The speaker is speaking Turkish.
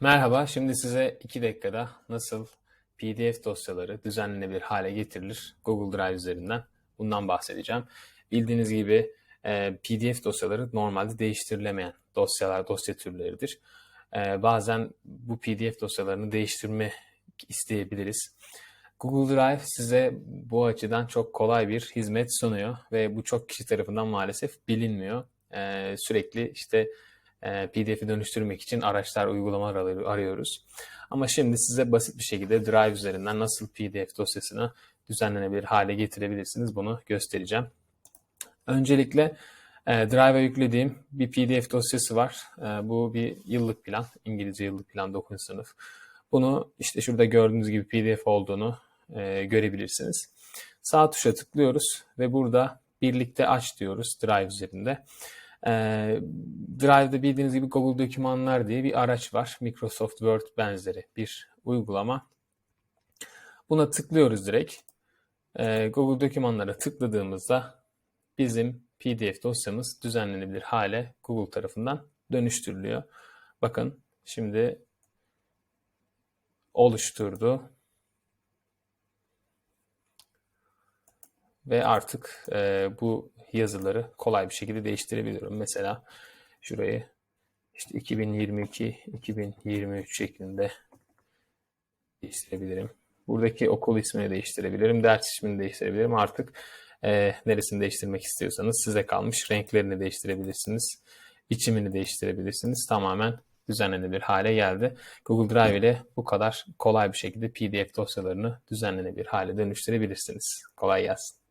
Merhaba, şimdi size 2 dakikada nasıl PDF dosyaları düzenlenebilir hale getirilir Google Drive üzerinden bundan bahsedeceğim. Bildiğiniz gibi e, PDF dosyaları normalde değiştirilemeyen dosyalar, dosya türleridir. E, bazen bu PDF dosyalarını değiştirme isteyebiliriz. Google Drive size bu açıdan çok kolay bir hizmet sunuyor ve bu çok kişi tarafından maalesef bilinmiyor. E, sürekli işte PDF'i dönüştürmek için araçlar, uygulamalar arıyor- arıyoruz. Ama şimdi size basit bir şekilde Drive üzerinden nasıl PDF dosyasını düzenlenebilir hale getirebilirsiniz bunu göstereceğim. Öncelikle e, Drive'a yüklediğim bir PDF dosyası var. E, bu bir yıllık plan, İngilizce yıllık plan 9. sınıf. Bunu işte şurada gördüğünüz gibi PDF olduğunu e, görebilirsiniz. Sağ tuşa tıklıyoruz ve burada birlikte aç diyoruz Drive üzerinde. Drive'da bildiğiniz gibi Google Dokümanlar diye bir araç var. Microsoft Word benzeri bir uygulama. Buna tıklıyoruz direkt. E, Google Dokümanlara tıkladığımızda bizim PDF dosyamız düzenlenebilir hale Google tarafından dönüştürülüyor. Bakın şimdi oluşturdu ve artık e, bu yazıları kolay bir şekilde değiştirebiliyorum. Mesela şurayı işte 2022-2023 şeklinde değiştirebilirim. Buradaki okul ismini değiştirebilirim, ders ismini değiştirebilirim. Artık e, neresini değiştirmek istiyorsanız size kalmış. Renklerini değiştirebilirsiniz, biçimini değiştirebilirsiniz. Tamamen düzenlenebilir hale geldi. Google Drive ile bu kadar kolay bir şekilde PDF dosyalarını düzenlenebilir hale dönüştürebilirsiniz. Kolay gelsin.